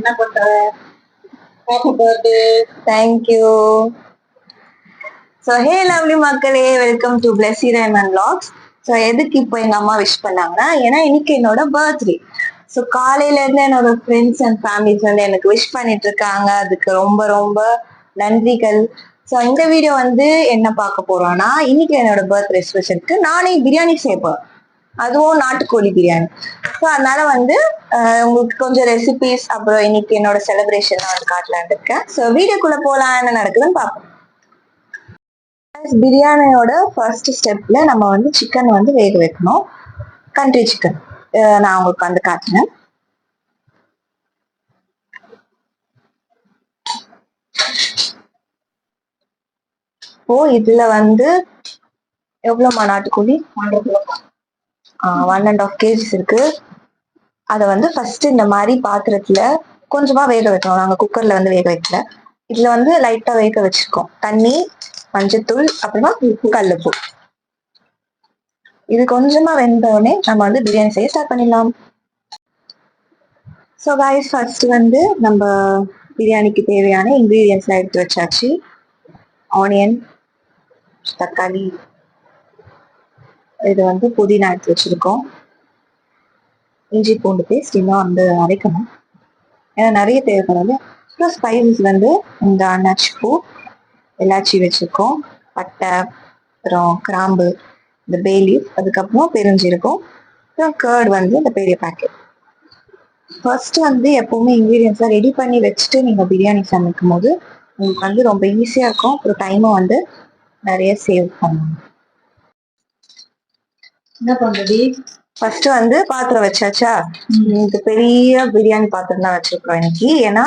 என்ன பண்ற happy birthday thank you so hey lovely மக்களே. Welcome to Blessy Raymon vlogs so எதுக்கு இப்போ எங்கள் அம்மா விஷ் பண்ணாங்கன்னா ஏன்னா இன்னைக்கு என்னோட பர்த்டே ஸோ காலையிலேருந்து என்னோட ஃப்ரெண்ட்ஸ் அண்ட் ஃபேமிலிஸ் வந்து எனக்கு விஷ் பண்ணிட்டு இருக்காங்க. அதுக்கு ரொம்ப ரொம்ப நன்றிகள். ஸோ இந்த வீடியோ வந்து என்ன பார்க்க போறோம்னா இன்னைக்கு என்னோட பர்த்டே ஸ்பெஷலுக்கு நானே பிரியாணி செய்யப்போறேன் அதுவும் நாட்டுக்கோழி பிரியாணி. ஸோ அதனால வந்து உங்களுக்கு கொஞ்சம் ரெசிபிஸ் அப்புறம் இன்னைக்கு என்னோட செலிப்ரேஷன் வந்து காட்டலான் இருக்கேன். ஸோ வீடியோக்குள்ள போகலாம் என்ன நடக்குதுன்னு பார்ப்போம். பிரியாணியோட ஃபர்ஸ்ட் ஸ்டெப்ல நம்ம வந்து சிக்கன் வந்து வேக வைக்கணும். கண்ட்ரி சிக்கன் நான் உங்களுக்கு வந்து காட்டுறேன். ஓ இதுல வந்து எவ்வளோமா நாட்டுக்கோழி? ஒன் அண்ட் ஆஃப் கேஜிஸ் இருக்கு. அதை வந்து ஃபர்ஸ்ட் இந்த மாதிரி பாத்திரத்துல கொஞ்சமா வேக வைக்கணும். நாங்க குக்கர்ல வந்து வேக வைக்கல. இதுல வந்து லைட்டா வேக வச்சிருக்கோம். தண்ணி மஞ்சத்தூள் அப்புறமா உப்பு கல்லுப்பு. இது கொஞ்சமா வெந்த நம்ம வந்து பிரியாணி செய்ய ஸ்டார்ட் பண்ணிடலாம். ஸோ காய்ஸ் ஃபர்ஸ்ட் வந்து நம்ம பிரியாணிக்கு தேவையான இன்க்ரீடியன்ஸ்லாம் எடுத்து வச்சாச்சு. ஆனியன் தக்காளி இது வந்து புதினா எடுத்து வச்சிருக்கோம். இஞ்சி பூண்டு பேஸ்ட் இன்னும் வந்து அரைக்கணும். ஏன்னா நிறைய தேவைப்படுது. அப்புறம் ஸ்பைசஸ் வந்து இந்த அன்னாச்சி பூ எலாச்சி வச்சிருக்கோம். பட்டை அப்புறம் கிராம்பு இந்த பேலீஃப் அதுக்கப்புறம் பெருஞ்சீரகம் அப்புறம் கேர்டு வந்து இந்த பெரிய பேக்கெட் ஃபர்ஸ்ட் வந்து எப்பவுமே இன்க்ரீடியன்ஸ்லாம் ரெடி பண்ணி வச்சுட்டு நீங்கள் பிரியாணி சமைக்கும் போது உங்களுக்கு வந்து ரொம்ப ஈஸியாக இருக்கும். அப்புறம் டைமும் வந்து நிறைய சேவ் பண்ணணும். என்ன பண்றடி ஃபர்ஸ்ட் வந்து பாத்திரம் வச்சாச்சா? இந்த பெரிய பிரியாணி பாத்திரம் தான் வச்சிருக்கோம் இன்னைக்கு. ஏன்னா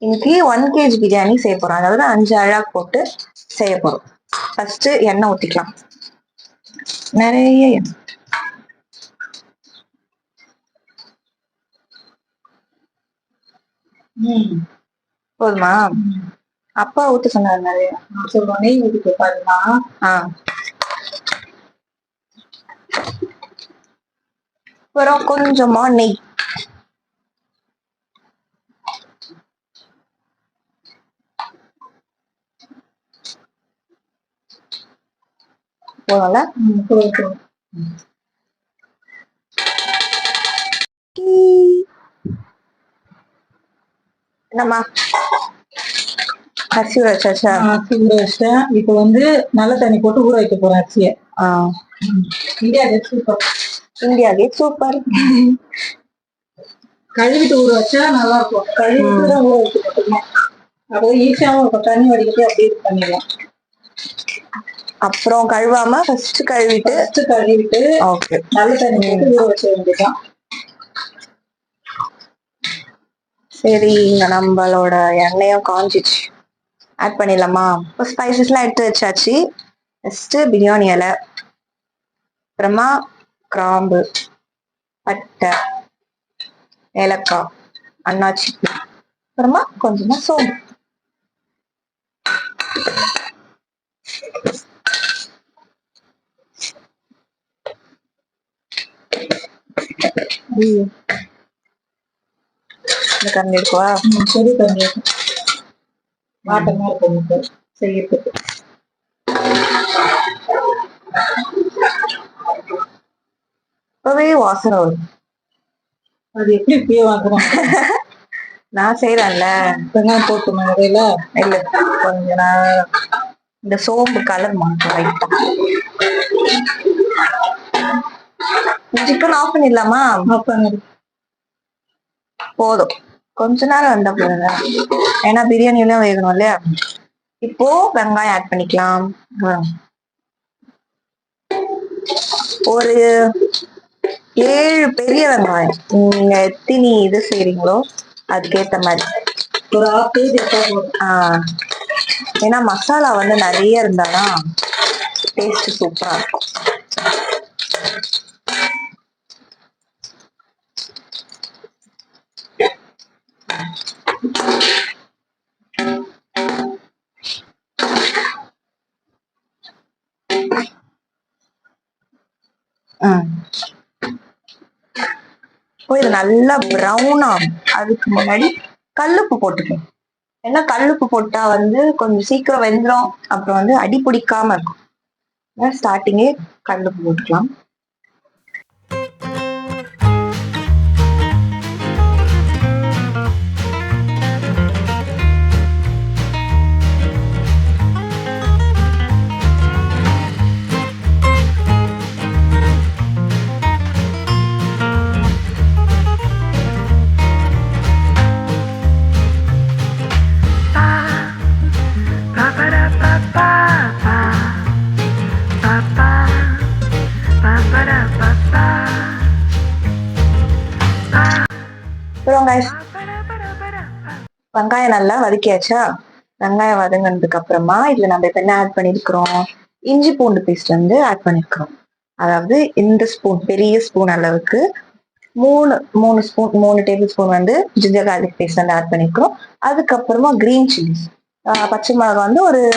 இன்னைக்கு ஒன் கேஜி பிரியாணி செய்ய போறோம். அதாவது அஞ்சு அழா போட்டு செய்ய போறோம். ஃபர்ஸ்ட் எண்ணெய் ஊத்திக்கலாம். நிறைய போதுமா? அப்பா ஊத்த சொன்னாரு நிறைய. நான் சொல்றேன் நெய் ஊத்திட்டு பாருமா. ஆ. அப்புறம் கொஞ்சமா நெய். போதும்ல ம் போதும் போதும் என்னம்மா? அரிசி வச்சாச்சா? அரிசி ஊற இப்போ வந்து நல்ல தண்ணி போட்டு ஊற வைக்க போறேன் அரிசியை. இந்தியா இந்தியா கேட் சூப்பர் கழுவிட்டு ஊற வச்சா நல்லா இருக்கும் கழுவிட்டு தான் ஊற வைக்க மட்டுமே அப்போ ஈஸியாகவும் இருக்கும். தண்ணி வடிக்கிட்டு அப்படியே இது பண்ணிடலாம். அப்புறம் கழுவாம ஃபர்ஸ்ட் கழுவிட்டு ஃபர்ஸ்ட் கழுவிட்டு ஓகே நல்ல தண்ணி ஊற வச்ச வேண்டியதுதான். சரி இங்க நம்மளோட எண்ணெயும் காஞ்சிச்சு. ஆட் பண்ணிடலாமா? இப்போ ஸ்பைசஸ்லாம் எடுத்து வச்சாச்சு. ஃபர்ஸ்ட் பிரியாணி இலை. அப்புறமா கிராம்பு பட்டை ஏலக்காய் அன்னாச்சி பூ அப்புறமா கொஞ்சமா சோம்பு. கரண்டி சரி தண்ணி வாட்டமா இருக்கும் செய்யறதுக்கு. இப்பவே வாசனை வரும். அது எப்படி இப்படியே வாங்குறோம்? நான் செய்யறேன்ல வெங்காயம் போட்டு மேலையில இல்ல கொஞ்ச நேரம் இந்த சோம்பு கலர் மாட்டோம் லைட்டா சிக்கன் ஆஃப் பண்ணிடலாமா? அப்ப போதும். கொஞ்ச நேரம் வந்தா போதுங்க. ஏன்னா பிரியாணிலாம் வேகணும் இல்லையா? இப்போ வெங்காயம் ஆட் பண்ணிக்கலாம். ஒரு ஏழு பெரிய வெங்காயம் நீங்க எத்தினி இது செய்றீங்களோ அதுக்கேத்த மாதிரி. ஒரு ஆஃப் கேஜி ஆஹ் ஏன்னா மசாலா வந்து நிறைய இருந்தாதான் டேஸ்ட் சூப்பரா இருக்கும். இது நல்லா ப்ரௌன் ஆகும் அதுக்கு முன்னாடி கல்லுப்பு போட்டுக்கணும். ஏன்னா கல்லுப்பு போட்டா வந்து கொஞ்சம் சீக்கிரம் வெந்துடும் அப்புறம் வந்து அடி பிடிக்காம இருக்கும். ஸ்டார்டிங்கே கல்லுப்பு போட்டுக்கலாம். அப்புறம் வெங்காயம் நல்லா வதக்கியாச்சா? வெங்காயம் வதங்கினதுக்கு அப்புறமா இதுல நம்ம இப்ப என்ன ஆட் பண்ணிருக்கிறோம்? இஞ்சி பூண்டு பேஸ்ட் வந்து ஆட் பண்ணிருக்கிறோம். அதாவது இந்த ஸ்பூன் பெரிய ஸ்பூன் அளவுக்கு மூணு மூணு ஸ்பூன் மூணு டேபிள் ஸ்பூன் வந்து ஜிஞ்சர் கார்லிக் பேஸ்ட் வந்து ஆட் பண்ணிருக்கிறோம். அதுக்கப்புறமா கிரீன் சில்லிஸ் பச்சை மிளகா வந்து ஒரு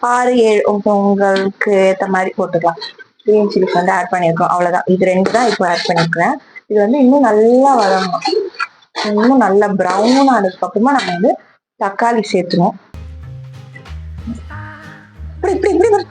ஆறு ஏழு உங்க- உங்களுக்கு ஏத்த மாதிரி போட்டுக்கலாம். கிரீன் சில்லிஸ் வந்து ஆட் பண்ணிருக்கோம் அவ்வளவுதான். இது ரெண்டு தான் இப்போ ஆட் பண்ணிருக்கிறேன். இது வந்து இன்னும் நல்லா வதங்கணும். இன்னும் நல்லா ப்ரௌன் ஆனதுக்கு அப்புறமா நம்ம வந்து தக்காளி சேர்த்துணும் இப்படி இப்படி இப்படி வரு.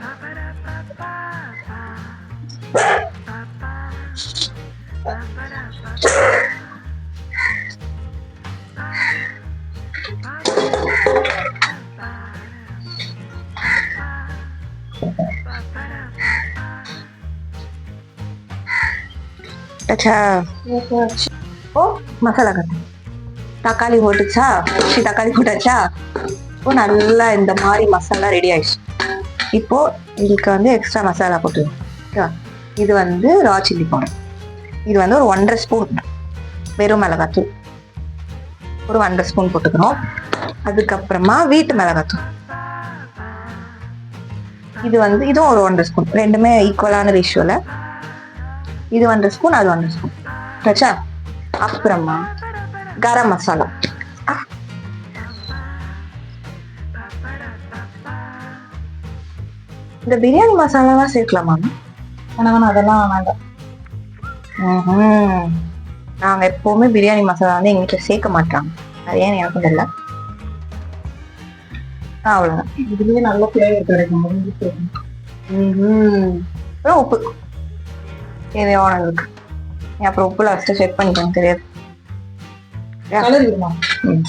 அச்சா. மசாலா கட்டு தக்காளி போட்டுச்சா சி, தக்காளி போட்டாச்சா இப்போ நல்லா இந்த மாதிரி மசாலா ரெடி ஆயிடுச்சு. இப்போ இதுக்கு வந்து எக்ஸ்ட்ரா மசாலா போட்டுருவோம். இது வந்து ரா சில்லி பவுடர் இது வந்து ஒரு ஒன்றரை ஸ்பூன் வெறும் மிளகாத்தூள். ஒரு ஒன்றரை ஸ்பூன் போட்டுக்கணும். அதுக்கப்புறமா வீட்டு மிளகாத்தூள். இது வந்து இதுவும் ஒரு ஒன்றரை ஸ்பூன் ரெண்டுமே ஈக்குவலான ரேஷியோவில் இது ஒன்றரை ஸ்பூன் அது ஒன்றரை ஸ்பூன் ஆச்சா அப்புறமா கரம் மசாலா. இந்த பிரியாணி மசாலாலாம் சேர்க்கலாமா? ஆனா வேணா அதெல்லாம் வேண்டாம் ம்ஹும். நாங்க எப்பவுமே பிரியாணி மசாலா வந்து எங்க வீட்டுல சேர்க்க மாட்டாங்க. அது ஏன்னு எனக்கும் தெரியல. ஆ, அவ்வளவுதான். இதுலயே நல்ல ஃபிளேவர் கிடைக்கும். உப்பு. தேவையானதுக்கு அப்புறம் உப்புல ஃபஸ்ட்டு செக் பண்ணிக்கோங்க தெரியாது. கலர் விடுமா ம்.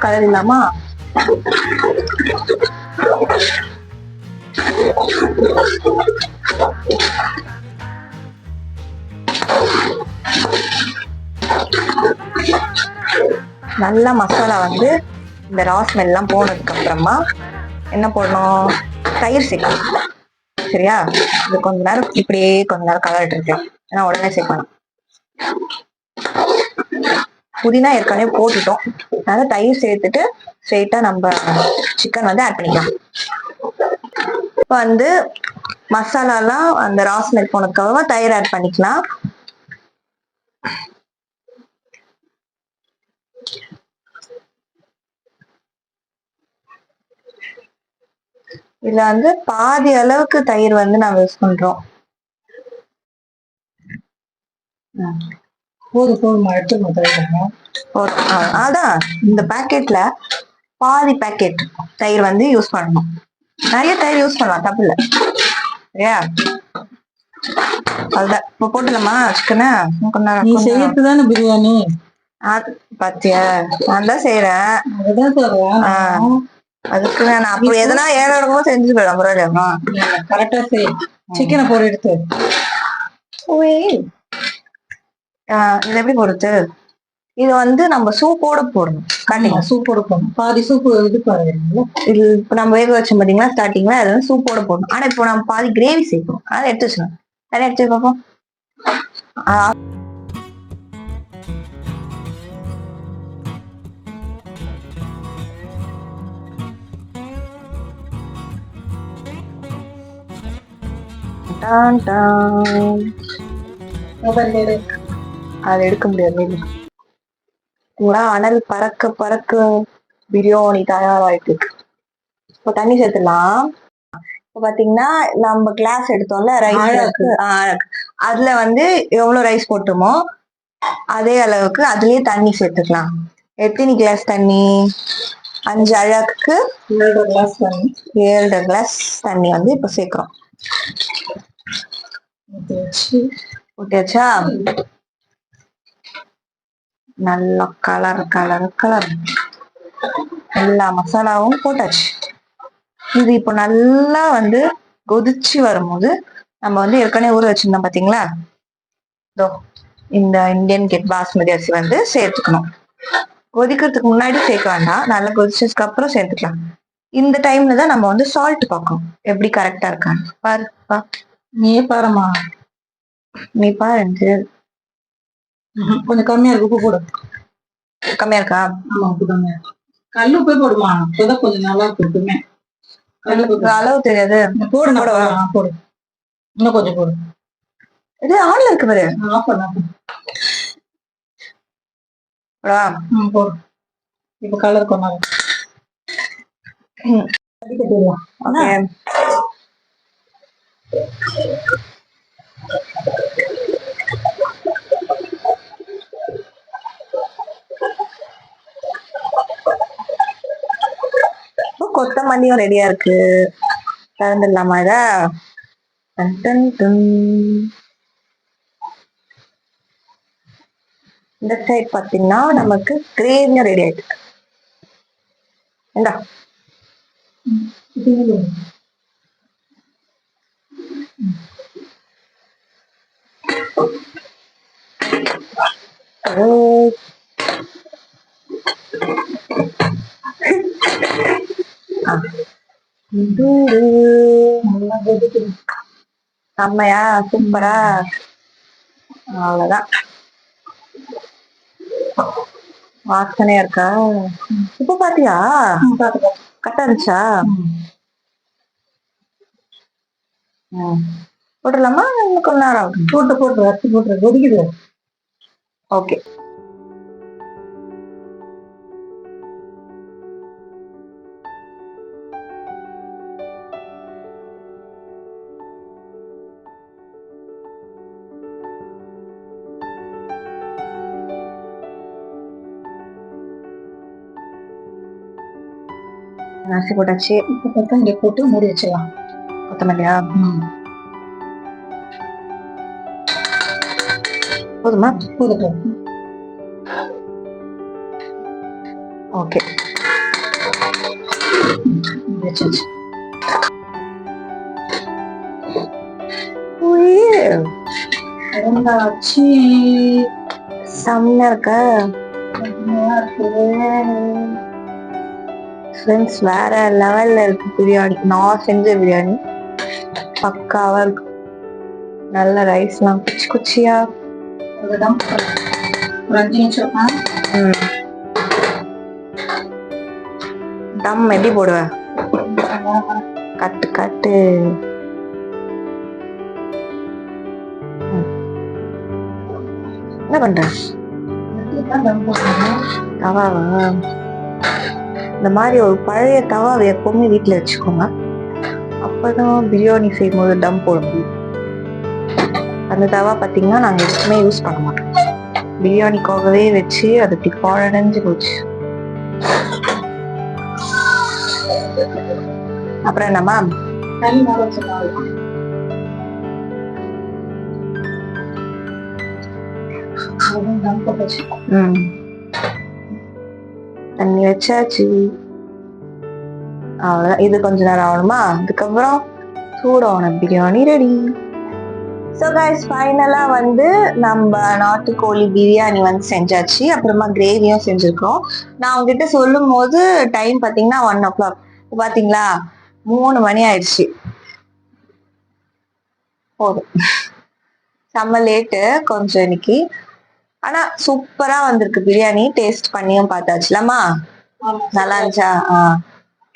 கலர் இல்லாமா நல்லா மசாலா வந்து இந்த ரா ஸ்மெல் எல்லாம் போனதுக்கு அப்புறமா என்ன போடணும்? தயிர் சேர்க்கணும். சரியா? இது கொஞ்ச நேரம் இப்படியே கொஞ்ச நேரம் கலரிட்டு இருக்கலாம் ஏன்னா உடனே சேர்க்கணும். புதினா ஏற்கனவே போட்டுட்டோம். அதனால தயிர் சேர்த்துட்டு ஸ்ட்ரெயிட்டா நம்ம சிக்கன் வந்து ஆட் பண்ணிக்கலாம். இப்போ வந்து மசாலாலாம் அந்த ராஸ் ஸ்மெல் போனதுக்காக தயிர் ஆட் பண்ணிக்கலாம். இதுல வந்து பாதி அளவுக்கு தயிர் வந்து நாங்க யூஸ் பண்றோம். அதான் இந்த பாக்கெட்ல பாதி பாக்கெட் தயிர் வந்து யூஸ் பண்ணணும். நிறைய தயிர் யூஸ் பண்ணலாம் தப்பு இல்ல. சரியா? அதுதான் இப்ப போட்டுலாமா சிக்கனை கொஞ்ச நீ நேரம். செய்யறது தானே பிரியாணி பாத்தியா? நான் தான் செய்யறேன். அதுக்கு நான் அப்படி எதனா ஏழை இடமோ செஞ்சு போயிடும் பரவாயில்லையாமா கரெக்டா செய். சிக்கனை போட்டு எடுத்து. இது எப்படி போடுறது? இது வந்து நம்ம சூப்போட போடணும். ஸ்டார்டிங் சூப் கொடுப்போம் பாதி சூப் இது பாருங்க இது. இப்ப நம்ம வேக வச்சோம் பாத்தீங்களா ஸ்டார்டிங்ல அது வந்து சூப்போட போடணும். ஆனா இப்போ நம்ம பாதி கிரேவி சேர்க்கணும். அதை எடுத்து வச்சுக்கணும் அதை எடுத்து பார்ப்போம் அதை எடுக்க முடியாது. கூட அனல் பறக்க பறக்க பிரியாணி தயாராயிட்டு இருக்கு. இப்போ தண்ணி சேர்த்துலாம் இப்போ பாத்தீங்கன்னா நம்ம கிளாஸ் எடுத்தோம்ல ரைஸ். அதுல வந்து எவ்வளவு ரைஸ் போட்டுமோ அதே அளவுக்கு அதுலயே தண்ணி சேர்த்துக்கலாம். எத்தனை கிளாஸ் தண்ணி? அஞ்சு அழகுக்கு ஏழரை கிளாஸ் பண்ணி ஏழரை கிளாஸ் தண்ணி வந்து இப்ப சேர்க்கிறோம். ஊத்தி நல்ல கலர் கலர் கலர் எல்லா மசாலாவும் போட்டாச்சு. இது இப்போ நல்லா வந்து கொதிச்சு வரும்போது நம்ம வந்து ஏற்கனவே ஊற வச்சிருந்தோம் பாத்தீங்களா? இதோ இந்த இந்தியன் கெட் பாஸ்மதி அரிசி வந்து சேர்த்துக்கணும். கொதிக்கிறதுக்கு முன்னாடி சேர்க்க வேண்டாம். நல்லா கொதிச்சதுக்கு அப்புறம் சேர்த்துக்கலாம். இந்த டைம்ல தான் நம்ம வந்து சால்ட் பார்க்கணும். எப்படி கரெக்டா இருக்கான்னு. பாரு நீயே பாருமா நீ பாரு கொஞ்சம் கம்மியா இருக்கு உப்பு போடு. கம்மியா இருக்கா? ஆமா உப்பு கம்மியா இருக்கு. கல் உப்பே போடுமா? அப்பதான் கொஞ்சம் நல்லா இருக்கும் எனக்கு அளவு தெரியாது. போடு. போடு போடு. இன்னும் கொஞ்சம் போடு. இது ஆன்ல இருக்கு பாரு. ஆஃப் பண்ண போடு. இப்ப கலர் கொண்டாடு ம். அடிக்கட்டிடலாம் Okay. இப்போ கொத்தமல்லியும் ரெடியா இருக்கு. திறந்துடலாமா இத? இந்த சைட் பாத்தீங்கன்னா நமக்கு கிரேவியும் ரெடி ஆயிட்டு இந்தா Oh. Ah. நல்லா கொதிக்குது செம்மையா சூப்பரா. அவ்வளவுதான். வாசனையா இருக்கா? இப்ப பாத்தியா. கரெக்டா இருந்துச்சா. போட்டுடலாமா? இன்னும் கொஞ்ச நேரம் ஆகும். போட்டு போட்டு அரிசி போட்டு கொதிக்குது ஓகே. அரிசி போட்டாச்சு. இப்போ பார்த்தா இங்க போட்டு மூடி வச்சிடலாம். கொத்தமல்லியா. போதுமா? போதும் ஓகே. வச்சாச்சு ரெண்டாச்சு செம்மையா இருக்கா? ஃப்ரெண்ட்ஸ் வேற லெவல்ல இருக்கு பிரியாணி நான் செஞ்ச பிரியாணி. பக்காவா இருக்கு நல்ல ரைஸ்லாம் குச்சி குச்சியா அதுதான் ஒரு அஞ்சு நிமிஷம். தம் எப்படி போடுவ? கட்டு கட்டு. என்ன பண்ற. தவாவா? இந்த மாதிரி ஒரு பழைய தவாவை எப்பவுமே வீட்ல வச்சுக்கோங்க. அப்பதான் பிரியாணி செய்யும்போது டம் போட முடியும் அந்த தவா பாத்தீங்கன்னா நாங்க எதுக்குமே யூஸ் பண்ண மாட்டோம். பிரியாணிக்காகவே வச்சு அது இப்படி குழஞ்சு போச்சு. அப்புறம் என்னம்மா? தம் தண்ணி வச்சாச்சு. அவ்வளோதான் இது கொஞ்ச நேரம் ஆகணுமா? அதுக்கப்புறம் சூடான பிரியாணி ரெடி ஸோ கைஸ் ஃபைனலாக வந்து நம்ம நாட்டுக்கோழி பிரியாணி வந்து செஞ்சாச்சு. அப்புறமா கிரேவியும் செஞ்சுருக்கோம் நான் உங்ககிட்ட சொல்லும் போது டைம் பார்த்தீங்கன்னா ஒன் ஓ கிளாக் பார்த்தீங்களா மூணு மணி ஆயிடுச்சு. போதும். செம்ம லேட்டு கொஞ்சம் இன்னைக்கு. ஆனா சூப்பரா வந்திருக்கு பிரியாணி. டேஸ்ட் பண்ணியும் பார்த்தாச்சுலாமா நல்லா இருந்துச்சா? ஆ.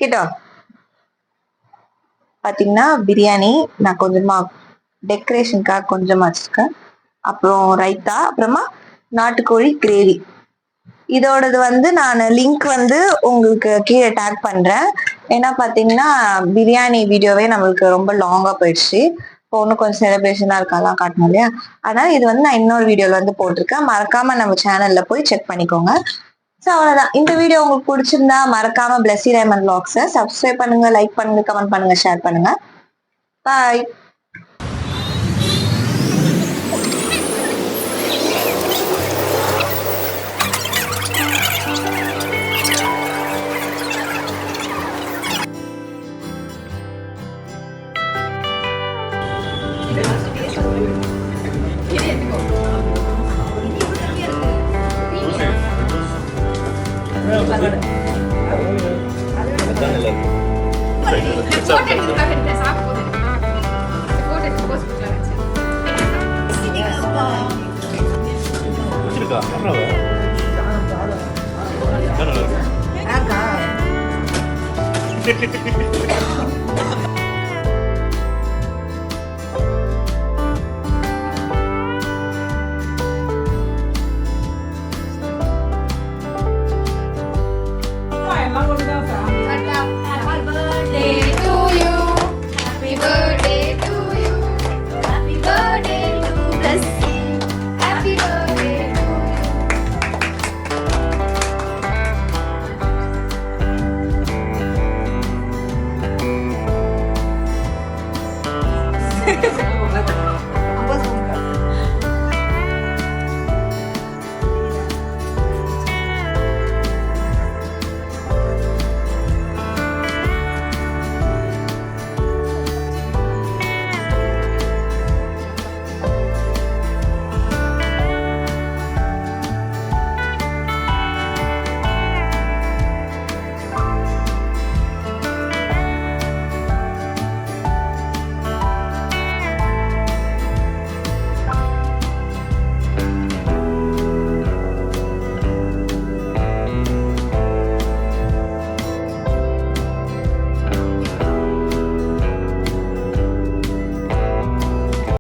கிட்டோ? பாத்தீங்கன்னா பிரியாணி நான் கொஞ்சமா டெக்கரேஷனுக்காக கொஞ்சமா வச்சிருக்கேன். அப்புறம் ரைத்தா அப்புறமா நாட்டுக்கோழி கிரேவி இதோடது வந்து நான் லிங்க் வந்து உங்களுக்கு கீழே டேக் பண்றேன். ஏன்னா பாத்தீங்கன்னா பிரியாணி வீடியோவே நம்மளுக்கு ரொம்ப லாங்காக போயிடுச்சு. இப்போ ஒன்றும் கொஞ்சம் செலிப்ரேஷனாக இருக்காதான் காட்டணும் இல்லையா? அதனால் இது வந்து நான் இன்னொரு வீடியோவில் வந்து போட்டிருக்கேன். மறக்காமல் நம்ம சேனலில் போய் செக் பண்ணிக்கோங்க. ஸோ அவ்வளோதான் இந்த வீடியோ உங்களுக்கு பிடிச்சிருந்தா மறக்காம பிளஸி ரைமன் வ்ளாக்ஸை சப்ஸ்கிரைப் பண்ணுங்க லைக் பண்ணுங்க கமெண்ட் பண்ணுங்க ஷேர் பண்ணுங்க. பாய் நல்லா இருக்கு